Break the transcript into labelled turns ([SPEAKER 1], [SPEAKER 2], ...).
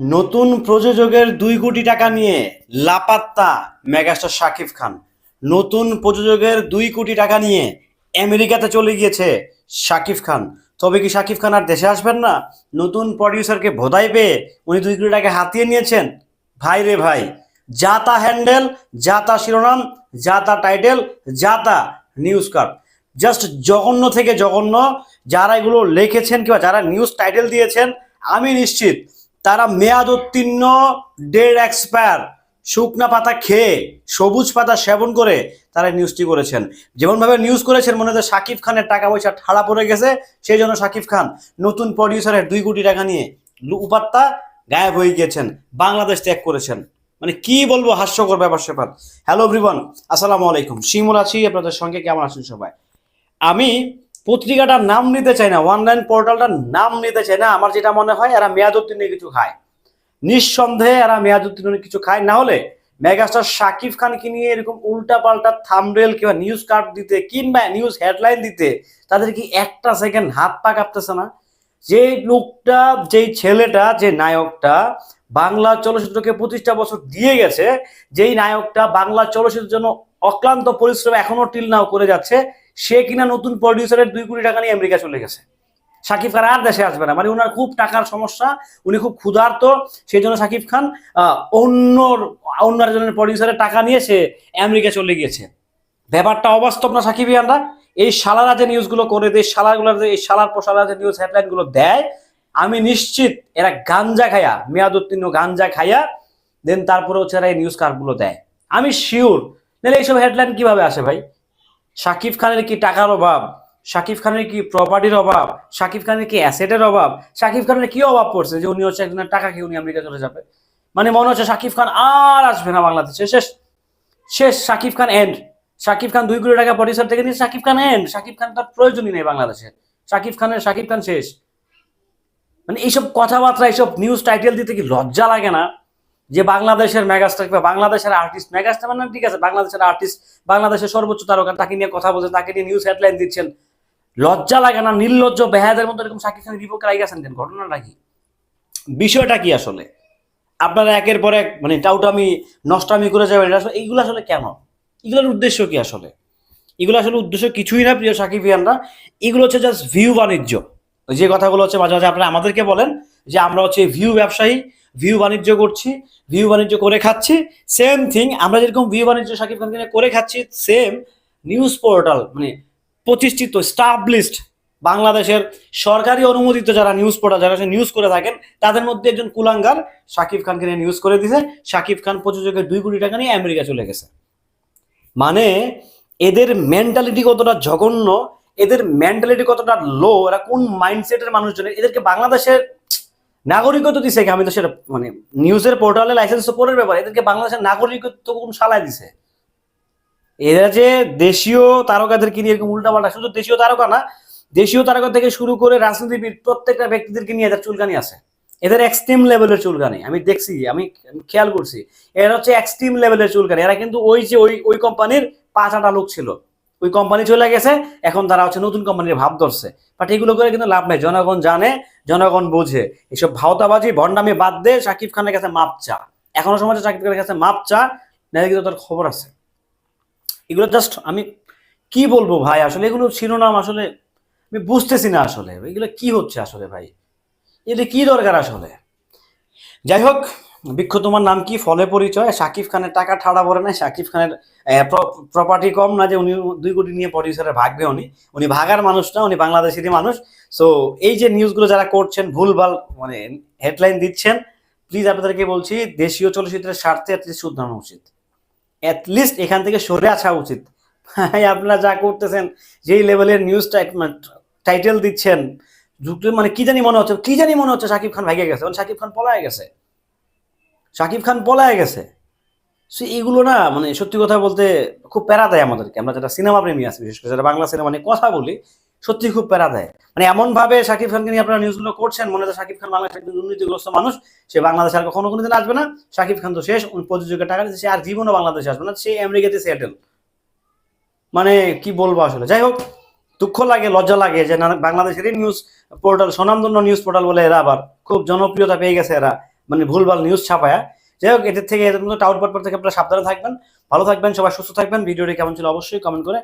[SPEAKER 1] নতুন প্রযোজকের দুই কোটি টাকা নিয়ে লাপাত্তা মেগাস্টার শাকিব খান। নতুন প্রযোজকের দুই কোটি টাকা নিয়ে আমেরিকাতে চলে গিয়েছে শাকিব খান। তবে কি শাকিব খান আর দেশে আসবেন না? নতুন প্রডিউসারকে ভোদাই পেয়ে উনি দুই কোটি টাকা হাতিয়ে নিয়েছেন। ভাই রে ভাই, যা তা হ্যান্ডেল যা তা শিরোনাম, যা তা টাইটেল যা তা নিউজ কার্ড জাস্ট জঘন্য থেকে জঘন্য, যারা এগুলো লিখেছেন কিংবা যারা নিউজ টাইটেল দিয়েছেন, আমি নিশ্চিত তারা মেয়াদ উত্তীর্ণ ডেড এক্সপায়ার শুকনা পাতা খেয়ে, সবুজ পাতা সেবন করে তারা নিউজটি করেছেন। যেমনভাবে নিউজ করেছেন, মনে হচ্ছে শাকিব খানের টাকা পয়সা ঠাড়া পড়ে গেছে, সেই জন্য শাকিব খান নতুন প্রডিউসারের দুই কোটি টাকা নিয়ে উপাত্তা গায়েব হয়ে গিয়েছেন, বাংলাদেশ ত্যাগ করেছেন। মানে কি বলব হাস্যকর ব্যাপার স্যাপার। হ্যালো এভরিওয়ান আসসালামু আলাইকুম। শিমুল আছি, আপনাদের সঙ্গে। কেমন আছেন সবাই? আমি পত্রিকাটার নাম নিতে চাই না অনলাইন পোর্টালটার নাম নিতে চাই না, আমার যেটা মনে হয় এরা মেয়াদ উত্তীর্ণ কিছু খায়। নিঃসন্দেহে এরা মেয়াদ কিছু খায়। না হলে মেগাস্টার শাকিব খানকে নিয়ে এরকম উল্টা পাল্টা থামরেল কিংবা নিউজ কার্ড দিতে কিংবা নিউজ হেডলাইন দিতে তাদের কি একটা সেকেন্ড হাত পা কাঁপতেছে না? যে লোকটা, যেই ছেলেটা, যে নায়কটা বাংলা চলচ্চিত্রকে পঁচিশটা বছর দিয়ে গেছে, যেই নায়কটা বাংলা চলচ্চিত্রের জন্য অক্লান্ত পরিশ্রম এখনও টিল নাও করে যাচ্ছে সে কিনা নতুন প্রডিউসারের দুই কোটি টাকা নিয়ে আমেরিকা চলে গেছে। শাকিব খান আর দেশে আসবে না। মানে ওনার খুব টাকার সমস্যা, উনি খুব ক্ষুধার্ত, সেই জন্য শাকিব খান অন্য অন্য একজনের প্রডিউসারের টাকা নিয়ে সে আমেরিকা চলে গিয়েছে। ব্যাপারটা অবাস্তব না সাকিব ইয়ানরা এই শালারা যে নিউজগুলো করে দেয়, শালাগুলোর যে, এই শালার পোশালা যে নিউজ হেডলাইনগুলো দেয়, আমি নিশ্চিত এরা গাঞ্জা খায়া মেয়াদ উত্তীর্ণ গাঞ্জা খাইয়া দেন তারপরে হচ্ছে এরা এই নিউজ কার্ডগুলো দেয়। আমি শিওর নাহলে এইসব হেডলাইন কীভাবে আসে ভাই? শাকিব খানের কি টাকার অভাব? শাকিব খানের কি প্রপার্টির অভাব? শাকিব খানের কি অ্যাসেটের অভাব? শাকিব খানের কি অভাব পড়ছে যে উনি হচ্ছে একজনের টাকা খেয়ে উনি আমেরিকা চলে যাবে? মানে মনে হচ্ছে শাকিব খান আর আসবে না বাংলাদেশে। শেষ। শেষ। শাকিব খান এন্ড শাকিব খান দুই কোটি টাকা প্রডিউসার থেকে নিয়ে শাকিব খান এন্ড শাকিব খান তার প্রয়োজনই নেই বাংলাদেশে। শাকিব খানের শাকিব খান শেষ। মানে এইসব কথাবার্তা, এইসব নিউজ টাইটেল দিতে কি লজ্জা লাগে না? যে বাংলাদেশের মেগাস্টার কিংবা বাংলাদেশের আর্টিস্ট মেগাস্টার মানে ঠিক আছে, বাংলাদেশের আর্টিস্ট বাংলাদেশের সর্বোচ্চ তারকা, তাকে নিয়ে কথা বলছেন, তাকে নিয়ে নিউজ হেডলাইন দিচ্ছেন। লজ্জা লাগে না, নির্লজ্জ বেহাদের মতো এরকম শাকিব খানের বিপক্ষে রাই গেছেন কেন? ঘটনাটা কি? বিষয়টা কি আসলে? আপনারা একের পর এক মানে টাউটামি, নষ্টামি করে যাবেন আসলে, এইগুলো আসলে কেন? এগুলোর উদ্দেশ্য কি আসলে? এগুলো আসলে উদ্দেশ্য কিছুই না, প্রিয় সাকিব ইয়ানরা এগুলো হচ্ছে জাস্ট ভিউ বাণিজ্য। যে কথাগুলো হচ্ছে মাঝে মাঝে আপনারা আমাদেরকে বলেন যে আমরা হচ্ছে ভিউ ব্যবসায়ী। ভিউ বাণিজ্য করছি ভিউ বাণিজ্য করে খাচ্ছি সেম থিং আমরা যেরকম ভিউ বাণিজ্য সাকিব খানকে করে খাচ্ছি সেম নিউজ পোর্টাল মানে প্রতিষ্ঠিত স্টাবলিশড বাংলাদেশের সরকারি অনুমোদিত যারা নিউজ পোর্টাল যারা নিউজ করে থাকেন, তাদের মধ্যে একজন কুলাঙ্গার শাকিব খানকে নিয়ে নিউজ করে দিছে। শাকিব খান প্রযোজকের দুই কোটি টাকা নিয়ে আমেরিকা চলে গেছে। মানে এদের মেন্টালিটি কতটা জঘন্য, এদের মেন্টালিটি কতটা লো এরা কোন মাইন্ডসেটের মানুষজনের এদেরকে বাংলাদেশের নাগরিকত্ব দিছে আমি তো সেটা মানে নিউজের পোর্টালে লাইসেন্স পরের ব্যাপার, এদেরকে বাংলাদেশের নাগরিকত্ব কোন সালায় দিছে? এরা যে দেশীয় তারকাদেরকে নিয়ে এরকম উল্টাপাল্টা, শুধু দেশীয় তারকা না, দেশীয় তারকা থেকে শুরু করে রাজনীতিবিদ প্রত্যেকটা ব্যক্তিদেরকে নিয়ে এদের চুলকানি আছে। এদের এক্সট্রিম লেভেলের চুলকানি, আমি দেখছি, আমি খেয়াল করছি, এরা হচ্ছে এক্সট্রিম লেভেলের চুলকানি, এরা কিন্তু ওই যে ওই ওই কোম্পানির পাঁচ আটা লোক ছিল। ওই কোম্পানি চলে গেছে, এখন তারা হচ্ছে নতুন কোম্পানির ভাব ধরছে। বাট এগুলো করে কিন্তু লাভ নাই, জনগণ জানে, জনগণ বোঝে। এসব ভাওতাবাজি, ভণ্ডামি বাদ দিয়ে শাকিব খানের কাছে মাপ চা। এখনও সমাজে শাকিব খানের কাছে মাপ চা, নাহলে কিন্তু তার খবর আছে। এগুলো জাস্ট আমি কি বলব ভাই? আসলে এগুলো শিরোনাম আসলে আমি বুঝতেছি না আসলে। এগুলো কি হচ্ছে আসলে ভাই? এগুলো কি দরকার আসলে? যাই হোক বৃক্ষ, তোমার নাম কি? ফলে পরিচয়? শাকিব খানের টাকা ঠাড়া পড়ে না শাকিব খানের প্রপার্টি কম না যে উনি দুই কোটি নিয়ে প্রডিউসারে ভাগবে উনি। উনি ভাগার মানুষ না, উনি বাংলাদেশেরই মানুষ। সো এই যে নিউজগুলো যারা করছেন, ভুলভাল মানে হেডলাইন দিচ্ছেন প্লিজ আপনাদেরকে বলছি, দেশীয় চলচ্চিত্রের স্বার্থে অ্যাটলিস্ট শুধরানো উচিত। অ্যাটলিস্ট এখান থেকে সরে আসা উচিত। ভাই, আপনারা যা করতেছেন, যেই লেভেলের নিউজ টাইটেল দিচ্ছেন মানে কি জানি মনে হচ্ছে, কি জানি মনে হচ্ছে শাকিব খান ভাগে গেছে। মানে শাকিব খান পলায় গেছে। শাকিব খান পলায় গেছে। সে এগুলো না মানে সত্যি কথা বলতে খুব প্যারা দেয় আমাদেরকে। আমরা যারা সিনেমা প্রেমী আছি, বিশেষ করে বাংলা সিনেমা নিয়ে কথা বলি, সত্যি খুব প্যারা দেয়। মানে এমন ভাবে শাকিব খানকে নিয়ে আপনারা নিউজগুলো করছেন, মনে হয় শাকিব খান বাংলাদেশের একজন দুর্নীতিগ্রস্ত মানুষ, সে বাংলাদেশে আর কখনো কোনোদিন আসবে না। শাকিব খান তো শেষ প্রযোজকের টাকা সে আর জীবনও বাংলাদেশে আসবে না। সে আমেরিকাতে সেটেল। মানে কি বলব আসলে? যাই হোক, দুঃখ লাগে, লজ্জা লাগে যে বাংলাদেশের নিউজ পোর্টাল স্বনামধন্য নিউজ পোর্টাল বলে এরা আবার খুব জনপ্রিয়তা পেয়ে গেছে এরা। মানে ভুলভাল নিউজ ছাপায়া। যাই হোক, এদের থেকে এদের কিন্তু টাউট পর থেকে আপনারা সাবধানে থাকবেন। ভালো থাকবেন, সবাই সুস্থ থাকবেন। ভিডিওটি কেমন ছিল অবশ্যই কমেন্ট করে